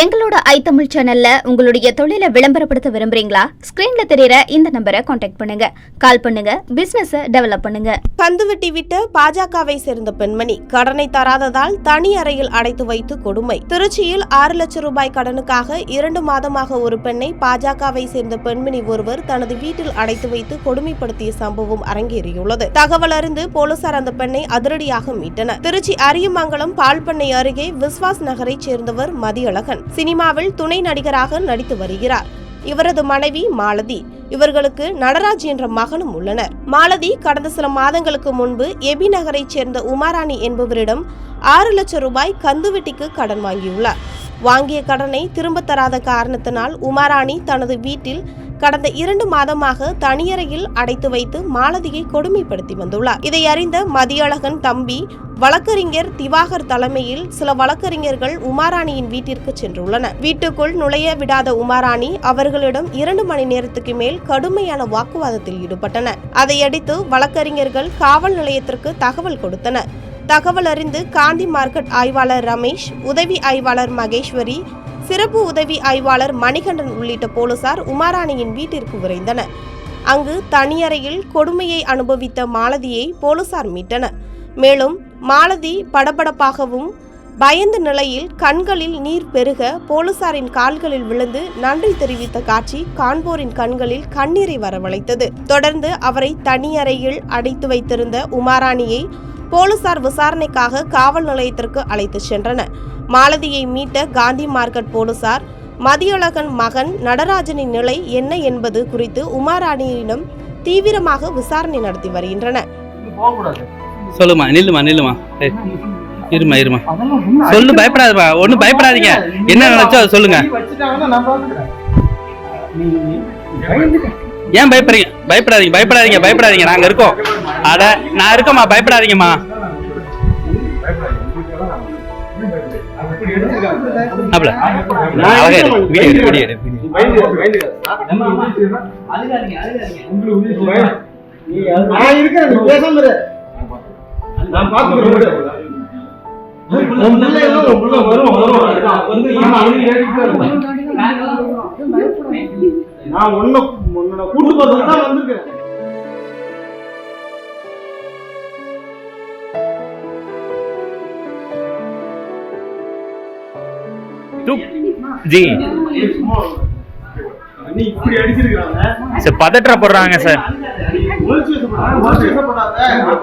எங்களோட ஐ தமிழ் சேனல்ல உங்களுடைய தொழிலை விளம்பரப்படுத்த விரும்புறீங்களா? ஸ்கிரீன்ல தெரியற இந்த நம்பரை காண்டாக்ட் பண்ணுங்க. கால் பண்ணுங்க. பிசினஸ் டெவலப் பண்ணுங்க. கந்துவட்டி விட்டு பாஜகவை சேர்ந்த பெண்மணி கடனை தராததால் தனி அறையில் அடைத்து வைத்து கொடுமை. திருச்சியில் ஆறு லட்சம் ரூபாய் கடனுக்காக இரண்டு மாதமாக ஒரு பெண்ணை பாஜகவை சேர்ந்த பெண்மணி ஒருவர் தனது வீட்டில் அடைத்து வைத்து கொடுமைப்படுத்திய சம்பவம் அரங்கேறியுள்ளது. தகவல் அறிந்து போலீசார் அந்த பெண்ணை அதிரடியாக மீட்டனர். திருச்சி அரியமங்கலம் பால்பண்ணை அருகே விஸ்வாஸ் நகரைச் சேர்ந்தவர் மதியழகன். சினிமாவில் துணை நடிகராக நடித்து வருகிறார். இவரது மனைவி மாலதி. இவர்களுக்கு நடராஜ் என்ற மகனும் உள்ளனர். மாலதி கடந்த சில மாதங்களுக்கு முன்பு எபி நகரைச் சேர்ந்த உமாராணி என்பவரிடம் ஆறு லட்சம் ரூபாய் கந்துவெட்டிக்கு கடன் வாங்கியுள்ளார். வாங்கிய கடனை திரும்ப தராத காரணத்தினால் உமாராணி தனது வீட்டில் கடந்த இரண்டு மாதமாக தனியறையில் அடைத்து வைத்து மாலதியை கொடுமைப்படுத்தி வந்துள்ளார். இதை அறிந்த மதியழகன் தம்பி வழக்கறிஞர் திவாகர் தலைமையில் சில வழக்கறிஞர்கள் உமாராணியின் வீட்டிற்கு சென்றுள்ளனர். வீட்டுக்குள் நுழைய விடாத உமாராணி அவர்களிடம் இரண்டு மணி நேரத்துக்கு மேல் கடுமையான வாக்குவாதத்தில் ஈடுபட்டனர். அதையடுத்து வழக்கறிஞர்கள் காவல் நிலையத்திற்கு தகவல் கொடுத்தனர். தகவல் அறிந்து காந்தி மார்க்கெட் ஆய்வாளர் ரமேஷ் உதவி ஆய்வாளர் மகேஸ்வரி சிறப்பு உதவி ஆய்வாளர் மணிகண்டன் உள்ளிட்ட போலீசார் உமாராணியின் வீட்டிற்கு விரைந்தனர். அங்கு தனியறையில் கொடுமையை அனுபவித்த மாலதியை போலீசார் மீட்டனர். மேலும் மாலதி படபடப்பாகவும் பயந்த நிலையில் கண்களில் நீர் பெருக போலீசாரின் கால்களில் விழுந்து நன்றி தெரிவித்த காட்சி காண்போரின் கண்களில் கண்ணீரை வரவழைத்தது. தொடர்ந்து அவரை தனியறையில் அடைத்து வைத்திருந்த உமாராணியை போலீசார் விசாரணைக்காக காவல் நிலையத்திற்கு அழைத்துச் சென்றனர் மாலதியை மீட்ட காந்தி மார்க்கெட் போலீசார் மதியழகன் மகன் நடராஜனின் நிலை என்ன என்பது குறித்து உமாராணியிடம் தீவிரமாக விசாரணை நடத்தி வருகின்றனர் சொல்லுமா நில்லுமா நில்லுமா. இருமா இருமா. சொல்லு பயப்படாதப்பா ஒன்றும் பயப்படாதீங்க. என்ன நினைச்சோ அதை சொல்லுங்க. ஏன் பயப்படுறீங்க? பயப்படாதீங்க பயப்படாதீங்க பயப்படாதீங்க. நாங்க இருக்கோம். அட நான் இருக்கோம்மா பயப்படாதீங்கம்மா. நான் இருக்கேன் நீ பேசாம இரு. நான் பாத்துக்கிறேன் விடு. உன் பிள்ளை எல்லாம் உன்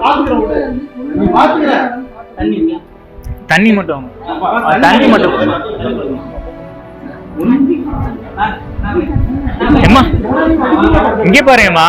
பாத்துக்கிறேன் விடு. நீ பாத்துக்கிற. தண்ணி மட்டும் தண்ணி மட்டும் எம்மா இங்கே பாருங்கம்மா